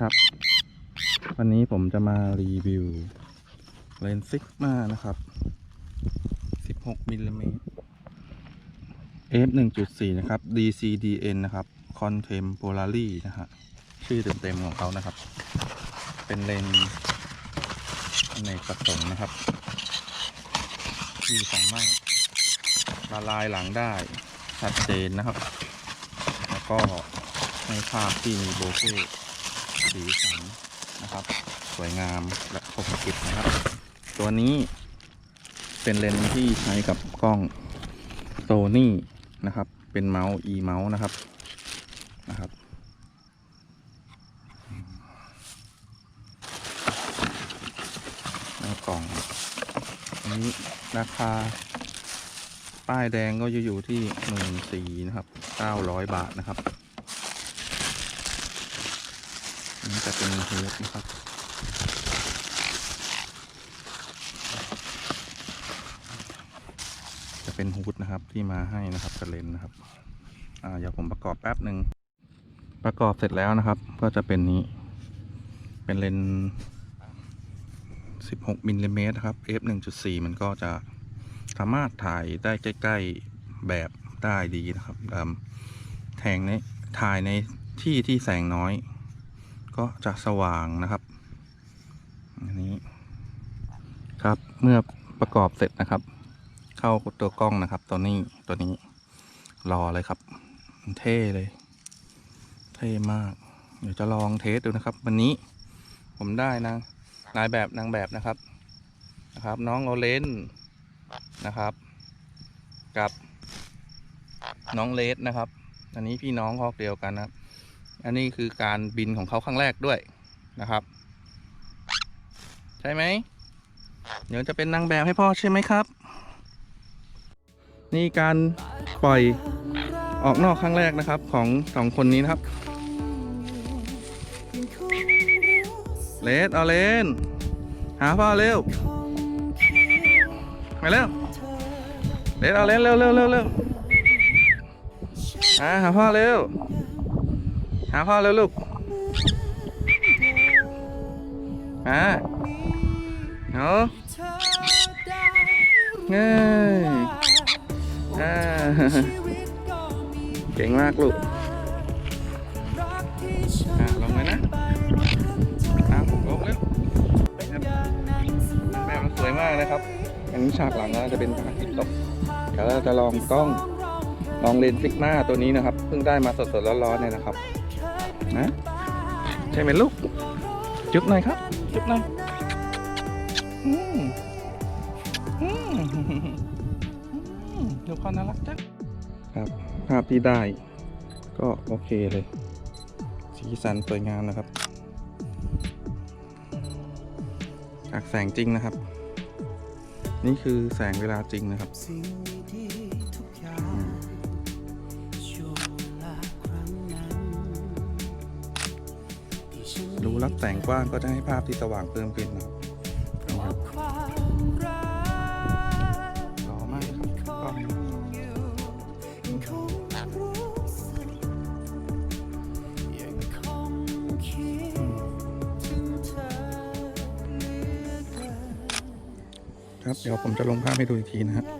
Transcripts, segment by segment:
ครับ วันนี้ผมจะมารีวิวเลนส์ซิกมานะครับ 16มิลลิเมตร f 1.4 นะครับ DCDN นะครับ Contemporary นะฮะ ชื่อเต็มๆของเขานะครับ เป็นเลนส์ในกระสงนะครับ ที่สามารถละลายหลังได้ชัดเจนนะครับ แล้วก็ในภาพที่มีโบเก้ สีสันนะครับ สวยงามและคมกริบนะครับ ตัวนี้เป็นเลนส์ที่ใช้กับกล้องโซนี่นะครับ เป็นเมาส์ e เมาส์นะครับนะครับหน้ากล่องอันนี้ราคา ป้ายแดงก็อยู่ที่หมื่นสี่นะครับเก้าร้อยบาทนะครับอั นนี้จะเป็นเฮดนะครับจะเป็นฮูดนะครับที่มาให้นะครับกระเลนนะครับ อ่าเดี๋ยวผมประกอบแป๊บหนึ่งประกอบเสร็จแล้วนะครับ ก็จะเป็นนี้ เป็นเลนส์16มิลลิเมตรครับ f 1.4 มันก็จะสามารถถ่ายได้ใกล้ ๆ แบบได้ดีนะครับอืมแทงในถ่ายในที่ที่แสงน้อย ก็จะสว่างนะครับอันนี้ครับเมื่อประกอบเสร็จนะครับ เข้าตัวกล้องนะครับ ตัวนี้ตัวนี้รอเลยครับเท่เลย เท่มาก เดี๋ยวจะลองเทสดูนะครับ วันนี้ผมได้นางนายแบบนางแบบนะครับนะครับ น้องโอเลนนะครับ กับน้องเลสนะครับ อันนี้พี่น้องคอกเดียวกันนะครับ อันนี้คือการบินของเขาครั้งแรกด้วยนะครับ ใช่ไหม เดี๋ยวจะเป็นนางแบบให้พ่อใช่ไหมครับ นี่การปล่อยออกนอกครั้งแรกนะครับของสองคนนี้นะครับ เลสเอาเลน หาพ่อเร็ว มาเร็ว เลสเอาเลนเร็วเร็วเร็วเร็วอ่าหาพ่อเร็ว หาพ่อเร็วลูกอ่าเอาเงยอ่าเก่งมากลูกอะลงเลยนะอะลงเร็วครับแบบมันสวยมากเลยครับ อันนี้ฉากหลังก็จะเป็นพระอาทิตย์ตกเดี๋ยวเราจะลองกล้องลองเลนส์ซิกมาตัวนี้นะครับ เพิ่งได้มาสดๆร้อนๆเนี่ยนะครับ นะใช่ไหมลูก จุ๊บหน่อยครับ จุ๊บหน่อยอืมอืมอืมดูความน่ารักจังครับ ภาพที่ได้ ก็โอเคเลย สีสันสวยงามนะครับจากแสงจริงนะครับ นี่คือแสงเวลาจริงนะครับ ถ้แต่งกว้างก็จะให้ภาพที่สว่างเพิ่มขึ้นครับครับเดี๋ยวผมจะลงภาพให้ดูอีกทีนะครับ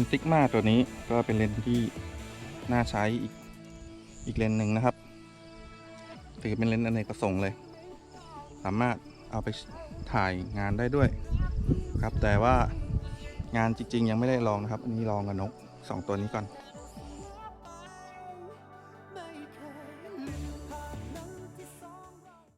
นส์ซิกมาตัวนี้ก็เป็นเลนส์ที่น่าใช้อีกอีกเลนส์หนึ่งนะครับ ถือเป็นเลนส์อเนกประสงค์เลย สามารถเอาไปถ่ายงานได้ด้วยครับ แต่ว่างานจริง ๆ ยังไม่ได้ลองนะครับ อันนี้ลองกับนกสองตัวนี้ก่อน